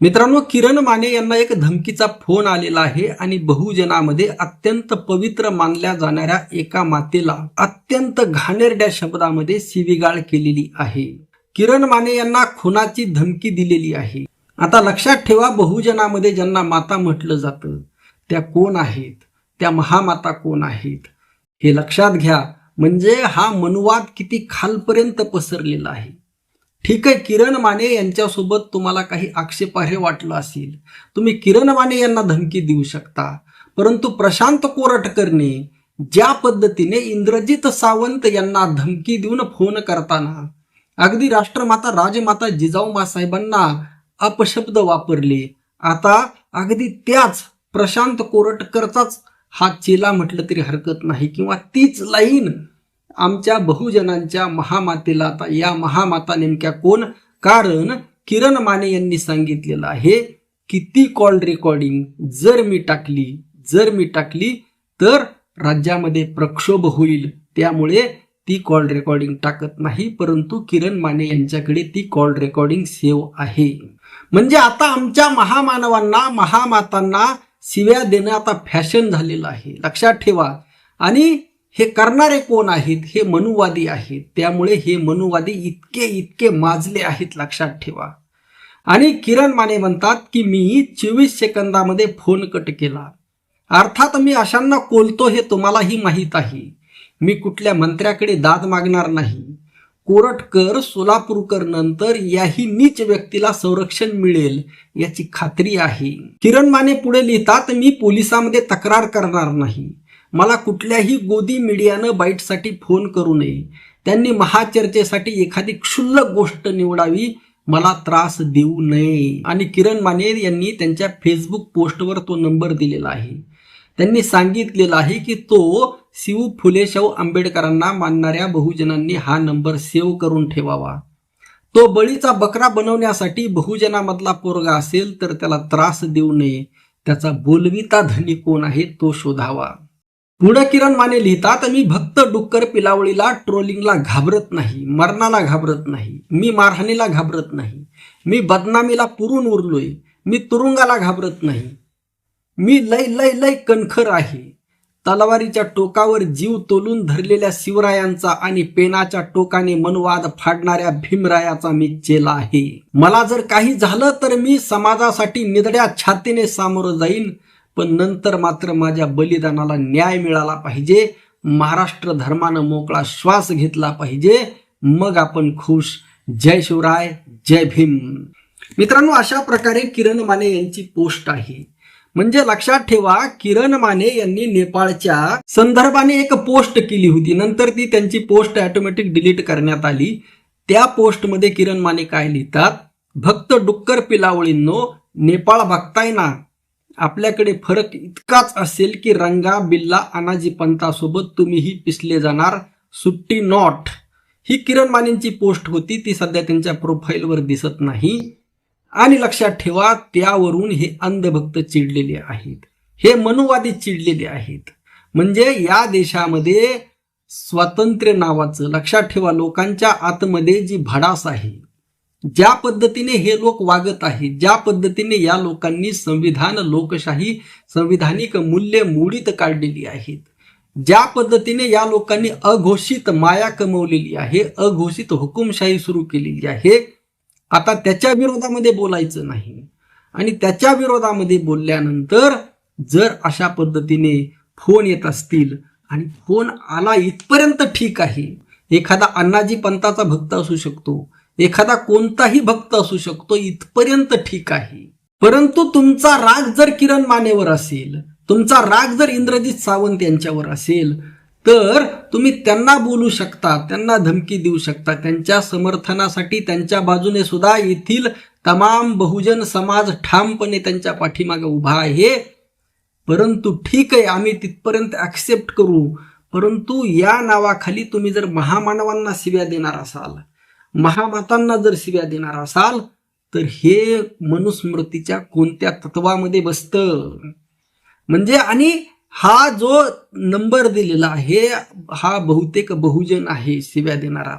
मित्रांनो किरण माने यांना एक धमकीचा फोन आलेला आहे आणि बहुजनामध्ये अत्यंत पवित्र मानल्या जाणाऱ्या एका मातेला अत्यंत घाणेरड्या शब्दामध्ये शिवीगाळ केलेली आहे. किरण माने यांना खुनाची धमकी दिलेली आहे. आता लक्षात ठेवा बहुजनामध्ये ज्यांना माता म्हटलं जातं त्या कोण आहेत? त्या महामाता कोण आहेत? हे लक्षात घ्या म्हणजे हा मनुवाद किती खालपर्यंत पसरलेला आहे. ठीक आहे किरण माने यांच्यासोबत तुम्हाला काही आक्षेपार्ह वाटलं असेल. तुम्ही किरण माने यांना धमकी देऊ शकता. परंतु प्रशांत कोरटकरने ज्या पद्धतीने इंद्रजित सावंत यांना धमकी देऊन फोन करताना अगदी राष्ट्रमाता राजमाता जिजाऊ साहेबांना अपशब्द वापरले. आता अगदी त्याच प्रशांत कोरटकरचाच हा चेला म्हटलं तरी हरकत नाही किंवा तीच लाईन आमच्या बहुजनांच्या महामातेला आता या महामाता नेमक्या कोण? कारण किरण माने यांनी सांगितलेलं आहे की ती कॉल रेकॉर्डिंग जर मी टाकली जर मी टाकली तर राज्यामध्ये प्रक्षोभ होईल. त्यामुळे ती कॉल रेकॉर्डिंग टाकत नाही परंतु किरण माने यांच्याकडे ती कॉल रेकॉर्डिंग सेव्ह आहे. म्हणजे आता आमच्या महामानवांना महामातांना शिव्या देणं आता फॅशन झालेलं आहे. लक्षात ठेवा. आणि हे करणारे कोण आहेत? हे मनुवादी आहेत. त्यामुळे हे मनुवादी इतके इतके माजले आहेत लक्षात ठेवा. आणि किरण माने म्हणतात की मी चोवीस सेकंदामध्ये फोन कट केला. अर्थात मी अशांना कोलतो हे तुम्हालाही माहीत आहे. मी कुठल्या मंत्र्याकडे दाद मागणार नाही. कोरटकर सोलापूरकर नंतर याही नीच व्यक्तीला संरक्षण मिळेल याची खात्री आहे. किरण माने पुढे लिहितात मी पोलिसांमध्ये तक्रार करणार नाही. मला कुठल्याही गोदी मीडियानं बाईटसाठी फोन करू नये. त्यांनी महाचर्चेसाठी एखादी क्षुल्लक गोष्ट निवडावी मला त्रास देऊ नये. आणि किरण माने यांनी त्यांच्या फेसबुक पोस्टवर तो नंबर दिलेला आहे. त्यांनी सांगितलेलं आहे की तो शिव फुले शाहू आंबेडकरांना मानणाऱ्या बहुजनांनी हा नंबर सेव्ह करून ठेवावा. तो बळीचा बकरा बनवण्यासाठी बहुजनामधला पोरगा असेल तर त्याला त्रास देऊ नये. त्याचा बोलविता धनी कोण आहे तो शोधावा. पुढे किरण माने लिहितात मी भक्त डुक्कर पिलावळीला ट्रोलिंगला घाबरत नाही मरणाला घाबरत नाही मी मारहाणीला घाबरत नाही मी बदनामीला पुरून उरलोय मी तुरुंगाला घाबरत नाही. मी लय लय लय कणखर आहे. तलवारीच्या टोकावर जीव तोलून धरलेल्या शिवरायांचा आणि पेनाच्या टोकाने मनवाद फाडणाऱ्या भीमरायाचा मी चेला आहे. मला जर काही झालं तर मी समाजासाठी निदड्या छातीने सामोरं जाईन पण नंतर मात्र माझ्या बलिदानाला न्याय मिळाला पाहिजे महाराष्ट्र धर्मानं मोकळा श्वास घेतला पाहिजे. मग आपण खुश. जय शिवराय जय भीम. मित्रांनो अशा प्रकारे किरण माने यांची पोस्ट आहे. म्हणजे लक्षात ठेवा किरण माने यांनी नेपाळच्या संदर्भाने एक पोस्ट केली होती. नंतर ती त्यांची पोस्ट ऑटोमॅटिक डिलीट करण्यात आली. त्या पोस्टमध्ये किरण माने काय लिहितात? भक्त डुक्कर पिलावळींनो नेपाळ बघताय ना? आपल्याकडे फरक इतकाच असेल की रंगा बिल्ला अनाजी पंतासोबत तुम्हीही पिसले जाणार. सुट्टी नॉट. ही किरण मानेंची पोस्ट होती ती सध्या त्यांच्या प्रोफाईलवर दिसत नाही. आणि लक्षात ठेवा त्यावरून हे अंधभक्त चिडलेले आहेत. हे मनुवादी चिडलेले आहेत. म्हणजे या देशामध्ये स्वातंत्र्य नावाचं लक्षात ठेवा लोकांच्या आतमध्ये जी भडास आहे ज्या पद्धतीने हे लोक वागत आहेत ज्या पद्धतीने या लोकांनी संविधान लोकशाही संविधानिक मूल्य मोडीत काढलेली आहेत ज्या पद्धतीने या लोकांनी अघोषित माया कमवलेली आहे अघोषित हुकुमशाही सुरू केलेली आहे आता त्याच्या विरोधामध्ये बोलायचं नाही. आणि त्याच्या विरोधामध्ये बोलल्यानंतर जर अशा पद्धतीने फोन येत असतील आणि फोन आला इथपर्यंत ठीक आहे एखादा अण्णाजी पंताचा भक्त असू शकतो एखादा कोणताही भक्त असू शकतो इथपर्यंत ठीक आहे. परंतु तुमचा राग जर किरण मानेवर असेल तुमचा राग जर इंद्रजित सावंत यांच्यावर असेल तर तुम्ही त्यांना बोलू शकता त्यांना धमकी देऊ शकता. त्यांच्या समर्थनासाठी त्यांच्या बाजूने सुद्धा येथील तमाम बहुजन समाज ठामपणे त्यांच्या पाठीमागे उभा आहे. परंतु ठीक आहे आम्ही तिथपर्यंत ऍक्सेप्ट करू. परंतु या नावाखाली तुम्ही जर महामानवांना शिव्या देणार असाल महामातांना जर शिव्या देणार असाल तर हे मनुस्मृतीच्या कोणत्या तत्वामध्ये बसतं? म्हणजे आणि हा जो नंबर दिलेला आहे हा बहुतेक बहुजन आहे शिव्या देणारा.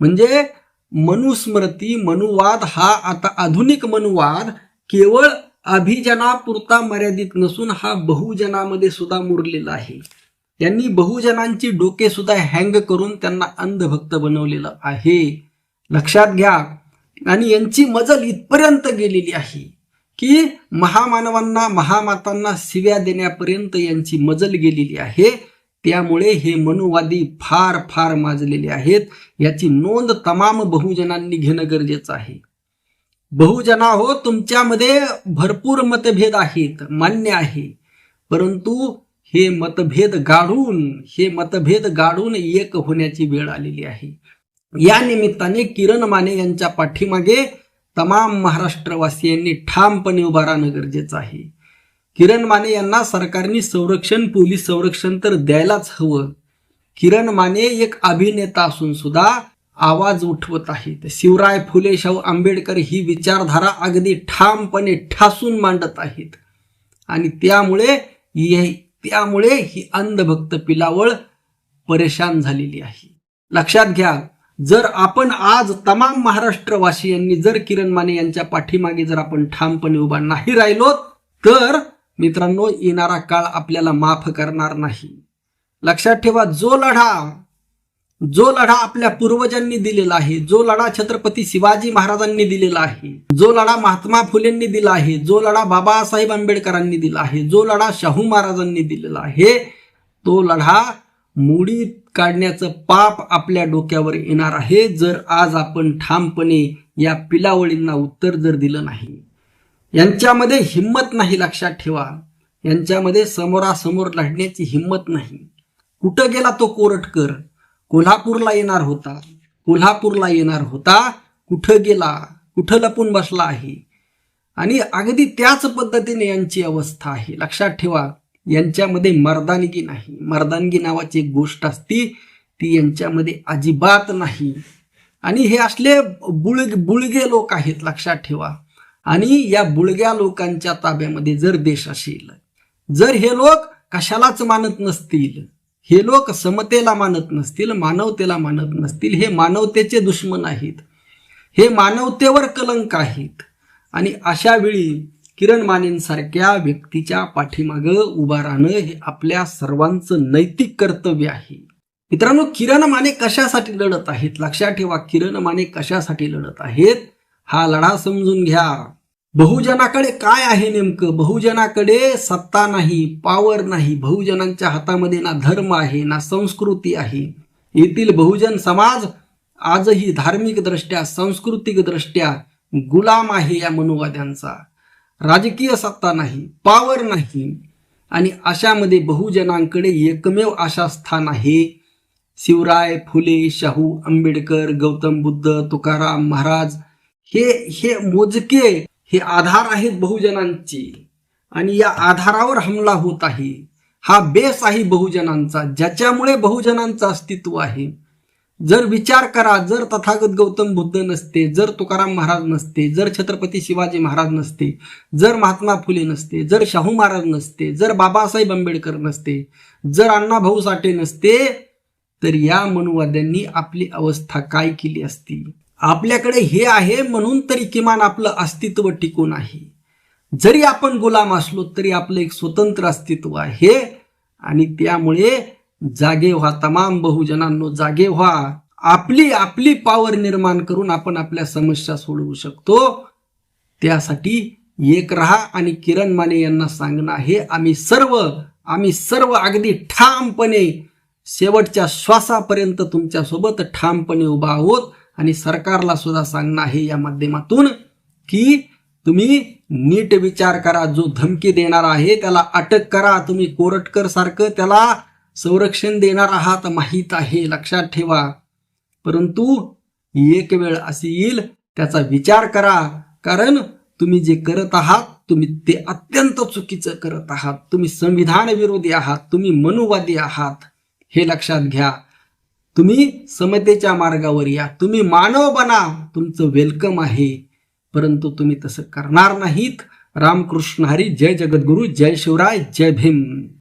म्हणजे मनुस्मृती मनुवाद हा आता आधुनिक मनुवाद केवळ अभिजनापुरता मर्यादित नसून हा बहुजनामध्ये सुद्धा मुरलेला आहे. त्यांनी बहुजनांची डोके सुद्धा हँग करून त्यांना अंधभक्त बनवलेलं आहे. लक्षात घ्या. आणि यांची मजल इथपर्यंत गेलेली आहे की महामानवांना महामातांना शिव्या देण्यापर्यंत यांची मजल गेलेली आहे. त्यामुळे हे मनुवादी फार फार माजलेले आहेत. याची नोंद तमाम बहुजनांनी घेणं गरजेचं आहे. बहुजना हो तुमच्यामध्ये भरपूर मतभेद आहेत मान्य आहे. परंतु हे मतभेद गाडून हे मतभेद गाडून एक होण्याची वेळ आलेली आहे. या निमित्ताने किरण माने यांच्या पाठीमागे तमाम महाराष्ट्रवासियांनी ठामपणे उभा राहणं गरजेचं आहे. किरण माने यांना सरकारने संरक्षण पोलीस संरक्षण तर द्यायलाच हवं. किरण माने एक अभिनेता असून सुद्धा आवाज उठवत आहेत. शिवराय फुले शाहू आंबेडकर ही विचारधारा अगदी ठामपणे ठासून मांडत आहेत. आणि त्यामुळे त्यामुळे ही अंधभक्त पिलावळ परेशान झालेली आहे. लक्षात घ्या जर आपण आज तमाम महाराष्ट्रवासियांनी जर किरण माने यांच्या पाठीमागे जर आपण ठामपणे उभा नाही राहिलो तर मित्रांनो येणारा काळ आपल्याला माफ करणार नाही. लक्षात ठेवा जो लढा जो लढा आपल्या पूर्वजांनी दिलेला आहे जो लढा छत्रपती शिवाजी महाराजांनी दिलेला आहे जो लढा महात्मा फुलेंनी दिला आहे जो लढा बाबासाहेब आंबेडकरांनी दिला आहे जो लढा शाहू महाराजांनी दिलेला आहे तो लढा मुडीत काढण्याचं पाप आपल्या डोक्यावर येणार आहे जर आज आपण ठामपणे या पिलावळींना उत्तर जर दिलं नाही. यांच्यामध्ये हिंमत नाही लक्षात ठेवा. यांच्यामध्ये समोरासमोर लढण्याची हिंमत नाही. कुठं गेला तो कोरटकर? कोल्हापूरला येणार होता. कोल्हापूरला येणार होता. कुठं गेला? कुठं लपून बसला आहे? आणि अगदी त्याच पद्धतीने यांची अवस्था आहे. लक्षात ठेवा. यांच्यामध्ये मर्दानगी नाही. मर्दानगी नावाची एक गोष्ट असती ती यांच्यामध्ये अजिबात नाही. आणि हे असले बुळग बुळगे लोक आहेत लक्षात ठेवा. आणि या बुळग्या लोकांच्या ताब्यामध्ये जर देश असेल जर हे लोक कशालाच मानत नसतील हे लोक समतेला मानत नसतील मानवतेला मानत नसतील हे मानवतेचे दुश्मन आहेत. हे मानवतेवर कलंक आहेत. आणि अशा वेळी किरण मानेंसारख्या व्यक्तीच्या पाठीमागं उभा राहणं हे आपल्या सर्वांचं नैतिक कर्तव्य आहे. मित्रांनो किरण माने कशासाठी लढत आहेत? लक्षात ठेवा किरण माने कशासाठी लढत आहेत? हा लढा समजून घ्या. बहुजनाकडे काय आहे नेमकं? बहुजनाकडे सत्ता नाही पावर नाही. बहुजनांच्या हातामध्ये ना धर्म आहे ना संस्कृती आहे. येथील बहुजन समाज आजही धार्मिक दृष्ट्या सांस्कृतिक दृष्ट्या गुलाम आहे या मनुवाद्यांचा. राजकीय सत्ता नाही पावर नाही आणि अशामध्ये बहुजनांकडे एकमेव आशा स्थान आहे. शिवराय फुले शाहू आंबेडकर गौतम बुद्ध तुकाराम महाराज हे हे मोजके हे आधार आहेत बहुजनांचे. आणि या आधारावर हमला होत आहे. हा बेस आहे बहुजनांचा ज्याच्यामुळे बहुजनांचं अस्तित्व आहे. जर विचार करा जर तथागत गौतम बुद्ध नसते जर तुकाराम महाराज नसते जर छत्रपती शिवाजी महाराज नसते जर महात्मा फुले नसते जर शाहू महाराज नसते जर बाबासाहेब आंबेडकर नसते जर अण्णाभाऊ साठे नसते तर या मनुवाद्यांनी आपली अवस्था काय केली असती? आपल्याकडे हे आहे म्हणून तरी किमान आपलं अस्तित्व टिकून आहे. जरी आपण गुलाम असलो तरी आपलं एक स्वतंत्र अस्तित्व आहे. आणि त्यामुळे जागे व्हा. तमाम बहुजनांनो जागे व्हा. आपली आपली पॉवर निर्माण करून आपण आपल्या समस्या सोडवू शकतो. त्यासाठी एक राहा आणि किरण माने यांना सांगणं हे आम्ही सर्व आम्ही सर्व अगदी ठामपणे शेवटच्या श्वासापर्यंत तुमच्यासोबत ठामपणे उभा आहोत. आणि सरकारला सुद्धा सांगणं आहे या माध्यमातून की तुम्ही नीट विचार करा. जो धमकी देणार आहे त्याला अटक करा. तुम्ही कोरटकर सारखं त्याला संरक्षण देणार आहात माहीत आहे लक्षात ठेवा. परंतु एक वेळ अशी येईल त्याचा विचार करा. कारण तुम्ही जे करत आहात तुम्ही ते अत्यंत चुकीचं करत आहात. तुम्ही संविधान विरोधी आहात तुम्ही मनुवादी आहात. हे लक्षात घ्या. तुम्ही समतेच्या मार्गावर या. तुम्ही मानव बना. तुमचं वेलकम आहे. परंतु तुम्ही तसं करणार नाहीत. रामकृष्ण हरी. जय जगद्गुरू. जय शिवराय. जय भीम.